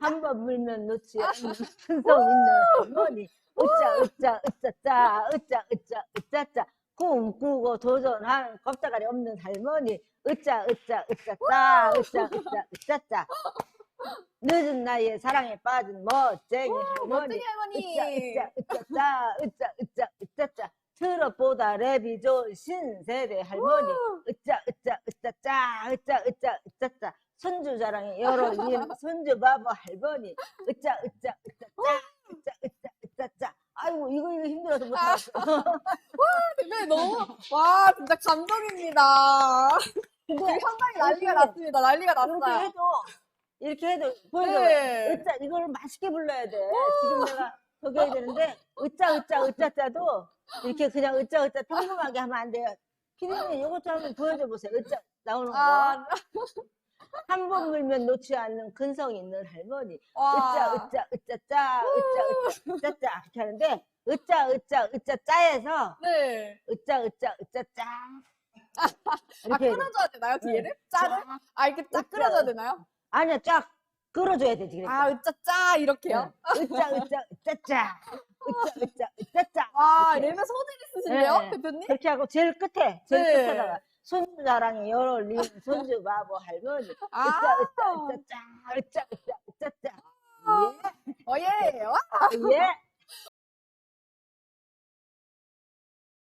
한 번 물면 놓지 않는 근성 있는 할머니 으짜 으짜 으짜짜 으짜 으짜 으짜짜 꿈꾸고 도전하는 겁자가리 없는 할머니 으짜 으짜 으짜짜 으짜 으짜 으짜짜 늦은 나이에 사랑에 빠진 멋쟁이 할머니 멋쟁이 할머니. 으짜 으짜 으짜짜 으짜 으짜 으짜짜 트롯보다 랩이 좋은 신세대 할머니 으짜 으짜 으짜짜 으짜 으짜 으짜짜 손주 자랑에 여러 님 손주 바보 할머니 으짜 으짜 으짜짜 으짜 으짜 으짜짜 아이고 이거 이거 힘들어서 못하겠어 대표님 너무 와 진짜 감동입니다. 지금 현장이 난리가 났습니다. 난리가 이렇게 났어요. 해도 이렇게 해도 보여줘 네. 으짜 이거를 맛있게 불러야 돼 지금 내가 저기 해야 되는데 으짜 으짜 으짜짜도 이렇게 그냥 으짜 으짜 평범하게 하면 안 돼요 피디님 이것도 한번 보여줘 보세요 으짜 나오는 거 아, 한 번 물면 놓지 않는 근성 있는 할머니 와. 으짜 으짜 으짜짜 으짜 으짜 으짜짜 이렇게 하는데 으짜 으짜 으짜짜에서 네. 으짜 으짜 으짜짜 아 이렇게. 끌어줘야 되나요 뒤에를? 짜를? 아 이렇게 쫙 으짜. 끌어줘야 되나요? 아니야 쫙 끌어줘야 돼 그러니까. 아 으짜 짜 이렇게요? 으짜 으짜 으짜짜 으짜 으짜 으짜짜 와 이렇게. 랩에 소질이 있으신데요 네. 대표님? 그렇게 하고 제일 끝에 제일 네. 끝에다가 손주 자랑에 열올린 손주 바보 할머니. 아. 으짜 으짜 으짜짜 으짜 으짜 으짜짜 어예. 와. 예 예.